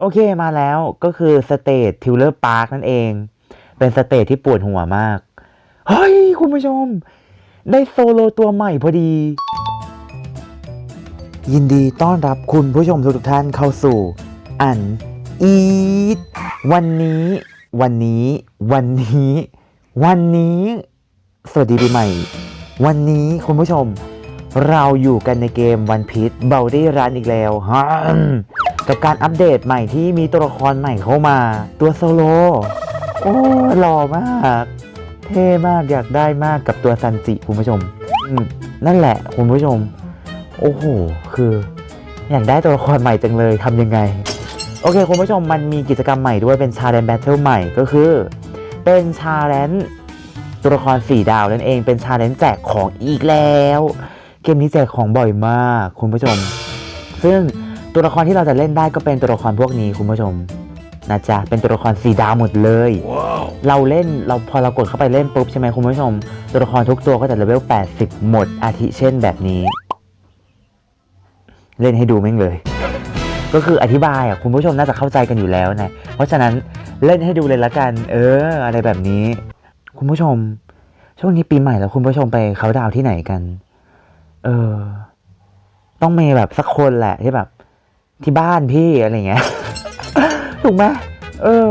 โอเคมาแล้วก็คือสเตททิวเลอร์พาร์คนั่นเอง เป็นสเตทที่ปวดหัวมาก เฮ้ย คุณผู้ชม ได้โซโลตัวใหม่พอดี ยินดีต้อนรับคุณผู้ชมทุกท่านเข้าสู่ อันอีทวันนี้ วันนี้ วันนี้ วันนี้ สวัสดีปีใหม่ วันนี้คุณผู้ชม เราอยู่กันในเกมวันพี e เบลดี้รันอีกแล้วฮะ กับการอัปเดตใหม่ที่มีตัวละครใหม่เข้ามา ตัวโซโล โอ้หล่อมาก เท่มากอยากได้มากกับตัวซันจิคุณผู้ชมนั่นแหละคุณผู้ชม โอ้โห คือ อยากได้ตัวละครใหม่จังเลยทำยังไง โอเค คุณผู้ชมมันมีกิจกรรมใหม่ด้วยเป็นชาเลนแบทเทิลใหม่ก็คือ เป็นชาเลนตัวละครสี่ดาวนั่นเองเป็นชาเลนแจกของอีกแล้ว เกมนี้แจกของบ่อยมาก คุณผู้ชม ซึ่ง ตัวละครที่เราจะเล่นได้ก็เป็นตัวละครพวกนี้คุณผู้ชมนะจ๊ะเป็นตัวละครสีดาวหมดเลยเราเล่นเราพอเรากดเข้าไปเล่นปุ๊บใช่ไหมคุณผู้ชม ตัวละครทุกตัวก็จะเลเวล 80 หมดอาทิเช่นแบบนี้ เล่นให้ดูแม่งเลย ก็คืออธิบายอะคุณผู้ชมน่าจะเข้าใจกันอยู่แล้วนะเพราะฉะนั้นเล่นให้ดูเลยละกัน เออ อะไรแบบนี้ คุณผู้ชม ช่วงนี้ปีใหม่แล้วคุณผู้ชมไปเขาน์ดาวน์ที่ไหนกัน เออ ต้องมีแบบสักคนแหละที่แบบ ที่บ้านพี่อะไรเงี้ย ถูกไหมเออ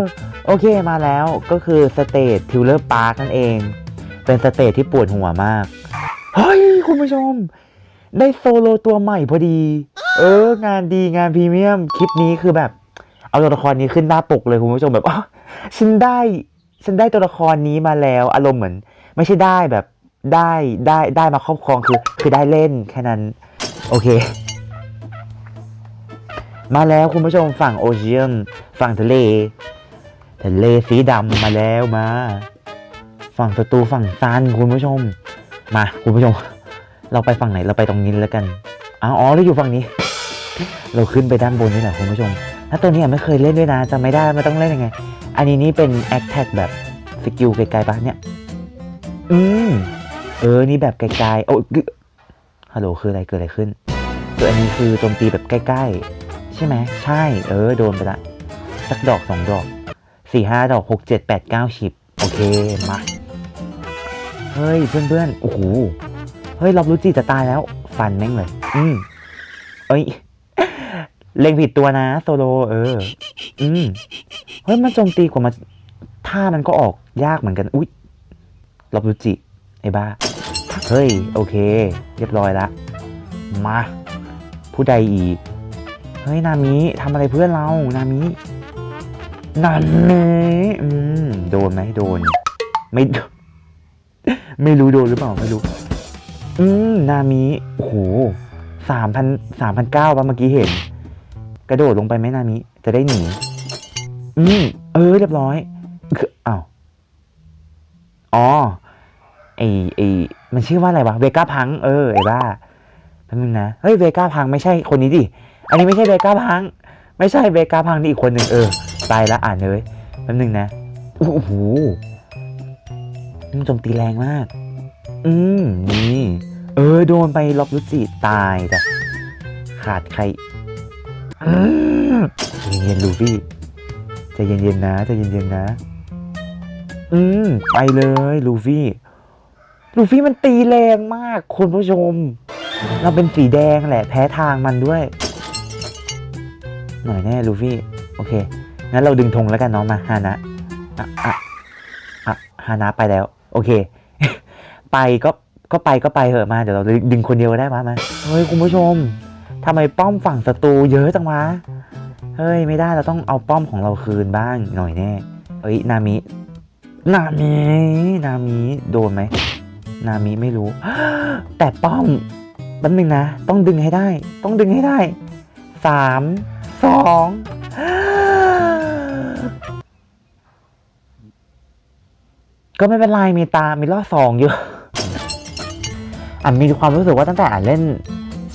โอเคมาแล้วก็คือสเตททิวเลอร์พาร์คนั่นเอง เป็นสเตทที่ปวดหัวมาก เฮ้ย คุณผู้ชม ได้โซโลตัวใหม่พอดี เออ งานดีงานพรีเมียม คลิปนี้คือแบบ เอาตัวละครนี้ขึ้นหน้าปกเลยคุณผู้ชมแบบอ๋อฉันได้ ฉันได้ตัวละครนี้มาแล้ว อารมณ์เหมือน ไม่ใช่ได้แบบได้ได้ได้มาครอบครองคือ คือได้เล่นแค่นั้น โอเค มาแล้วคุณผู้ชมฝั่งโอเชียนฝั่งทะเล ทะเลสีดำมาแล้วมา ฝั่งศัตรูฝั่งซันคุณผู้ชม มาคุณผู้ชม เราไปฝั่งไหนเราไปตรงนี้แล้วกันอ๋อเราอยู่ฝั่งนี้ เราขึ้นไปด้านบนนี่แหละคุณผู้ชม ถ้าตัวนี้ไม่เคยเล่นด้วยนะจำไม่ได้มันต้องเล่นยังไง อันนี้นี่เป็นแอคแท็กแบบสกิลไกลๆปะเนี่ย อืมเออ นี่แบบไกลๆโอ้ฮัลโหลคืออะไรเกิดอะไรขึ้นตัวอันนี้คือโจมตีแบบใกล้ๆ ใช่ไหมใช่ เออ โดนไปละสักดอกสองดอกสี่ห้าดอกหกเจ็ดแปดเก้าสิบโอเค มา เฮ้ย เพื่อนๆ โอ้โห เฮ้ยรอบรู้จีจะตายแล้ว ฟันแม่งเลย อืมเอ้ย เล็งผิดตัวนะ โซโล เออ อืมเฮ้ย มันโจมตีกว่ามันท่ามันก็ออกยากเหมือนกัน อุ๊ยรอบรู้จิไอ้บ้า เฮ้ย โอเค เรียบร้อยละ มา ผู้ใดอีก เฮ้ยนามิทำอะไรเพื่อนเรานามินามิอืมโดนไหมโดน ไม่ ไม่รู้โดนหรือเปล่าไม่รู้ อืมนามิโอ้โหสามพันสามพันเก้าป่ะเมื่อกี้เห็น กระโดดลงไปไหมนามิจะได้หนีอืมเออเรียบร้อยคืออ้าวอ๋อไอไอมันชื่อว่าอะไรวะเวก้าพัง เออไอ้บ้าแป๊บนึงนะ เฮ้ยเวก้าพังไม่ใช่คนนี้ดิ อันนี้ไม่ใช่เวก้าพัง ไม่ใช่เวก้าพังนี่อีกคนหนึ่งเออ ตายแล้วอ่านเลยแป๊บนึงนะ โอ้โหมันโจมตีแรงมาก อืม นี่ เออ โดนไปล็อบลุจิตายแต่ขาดใครอืมใจเย็นๆลูฟี่ใจเย็นๆนะใจเย็นๆนะ อืม ไปเลยลูฟี่ ลูฟี่มันตีแรงมากคุณผู้ชม เราเป็นสีแดงแหละ แพ้ทางมันด้วย หน่อยแน่ลูฟี่โอเคงั้นเราดึงธงแล้วกันเนาะมาฮานะอะอะอะฮานะไปแล้ว โอเค ไปก็ก็ไปก็ไปเหอะมาเดี๋ยวเราดึงคนเดียวได้มามาเฮ้ยคุณผู้ชมทำไมป้อมฝั่งศัตรูเยอะจังวะเฮ้ยไม่ได้เราต้องเอาป้อมของเราคืนบ้างหน่อยแน่เอ้ยนามินามินามิโดนไหมนามิไม่รู้ แต่ป้อมแป๊บนึงนะ ต้องดึงให้ได้ ต้องดึงให้ได้สาม สองก็ไม่เป็นไรมีตา มีรอบสองอยู่อ่านมีความรู้สึกว่าตั้งแต่อ่านเล่น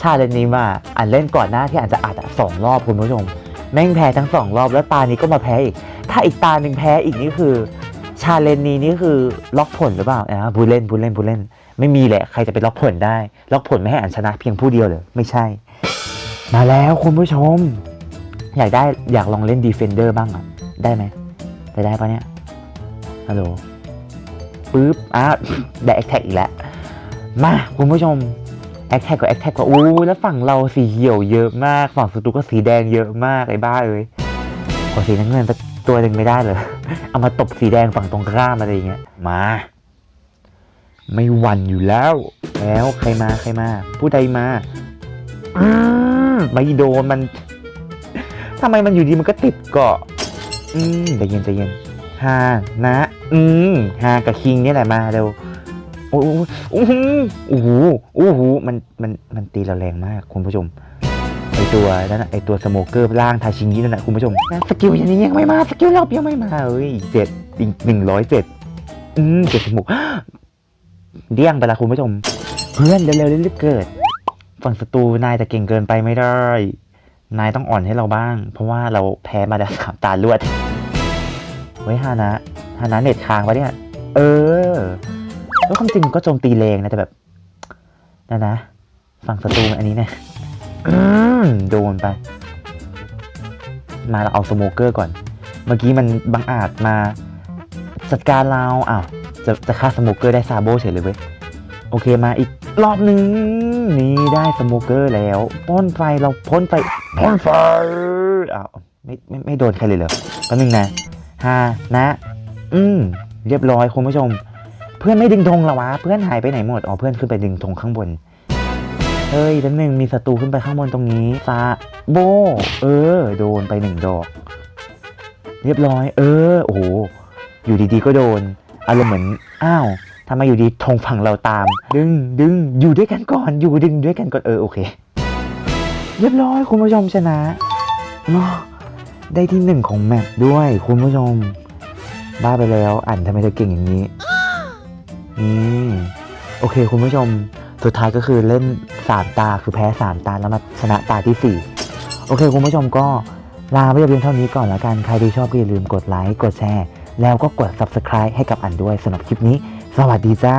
ชาเลนนี้มาอ่านเล่นก่อนหน้าที่อ่านจะอัดสองรอบคุณผู้ชม แม่งแพ้ทั้งสองรอบแล้วตานี้ก็มาแพ้อีก ถ้าอีกตาหนึ่งแพ้อีกนี่คือ ชาเลนนี้นี่คือล็อกผลหรือเปล่าอ่าผู้เล่นผู้เล่นผู้เล่น ไม่มีแหละใครจะไปล็อกผลได้ ล็อกผลไม่ให้อ่านชนะเพียงผู้เดียวเลยไม่ใช่ มาแล้วคุณผู้ชม อยากได้อยากลองเล่นดีเฟนเดอร์บ้างอะ ได้ไหมจะได้ปะเนี่ยฮัลโหลปึ๊บอ้าวได้แอคแท็กอีกแล้ว มาคุณผู้ชมแอคแท็กกับแอคแท็กก็อู้แล้วฝั่งเราสีเขียวเยอะมาก ฝั่งศัตรูก็สีแดงเยอะมากไอ้บ้าเอ้ยขอสีน้ำเงินสักตัวหนึ่งไม่ได้เลยเอามาตบสีแดงฝั่งตรงข้ามอะไรอย่างเงี้ยมา ไม่หวั่นอยู่แล้ว แล้วใครมาใครมา ผู้ใดมาอืมไม่โดนมัน ทำไมมันอยู่ดีมันก็ติดเกาะ อืมใจเย็นใจเย็นฮานะ อืมฮากับคิงเนี่ยแหละมาเร็วโอ้โหโอ้โหโอ้โหโอ้โหมันมันมันตีเราแรงมากคุณผู้ชมไอตัวนั่นนะไอตัวสโมเกอร์ล่างทาชิงินั่นนะคุณผู้ชมสกิลอย่างนี้ยังไม่มาสกิลรอบยังไม่มาเอ้ยเจ็ดอีกหนึ่งร้อยเจ็ดอืมเจ็ดสิบหกเดี่ยงไปละคุณผู้ชม เพื่อนเร็วๆรีบเกิด ฝั่งศัตรูนายจะเก่งเกินไปไม่ได้ นายต้องอ่อนให้เราบ้าง เพราะว่าเราแพ้มาแล้วสามตาลวดไว้ยฮานะฮานะเน็ตค้างวะเนี่ย เออ แล้วความจริงก็โจมตีแรงนะแต่แบบนะนะ ฝั่งศัตรูอันนี้เนี่ยอืมโดนไป มาเราเอาสโมเกอร์ก่อน เมื่อกี้มันบังอาจมาจัดการเราอ้าวจะจะฆ่าสโมเกอร์ได้ซาโบเฉยเลยเว้ย โอเคมาอีกรอบหนึ่ง นี่ได้สโมเกอร์แล้วพ่นไฟเราพ่นไฟพ่นไฟอ้าวไม่ไม่ไม่โดนใครเลยเหรอแป๊บนึงนะฮานะ อืมเรียบร้อยคุณผู้ชม เพื่อนไม่ดึงธงเหรอวะ เพื่อนหายไปไหนหมด อ๋อเพื่อนขึ้นไปดึงธงข้างบน เฮ้ยแป๊บนึงมีศัตรูขึ้นไปข้างบนตรงนี้ซาโบ เออ โดนไปหนึ่งดอก เรียบร้อย เออ โอ้โห อยู่ดีๆก็โดน อารมณ์เหมือน อ้าวำไมอยู่ดีธงฝั่งเราตาม ดึงดึงอยู่ด้วยกันก่อน อยู่ดึงด้วยกันก่อนเออโอเค เรียบร้อยคุณผู้ชมชนะเนาะได้ที่หนึ่งของแมปด้วยคุณผู้ชม บ้าไปแล้วอ่านทำไมเธอเก่งอย่างนี้นี่โอเคคุณผู้ชม สุดท้ายก็คือเล่นสามตาคือแพ้สามตาแล้วมาชนะตาที่สี่โอเคคุณผู้ชมก็ลาไปเพียงเท่านี้ก่อนละกัน ใครที่ชอบก็อย่าลืมกดไลค์กดแชร์ แล้วก็กด subscribe ให้กับอันด้วยสำหรับคลิปนี้ สวัสดีจ้า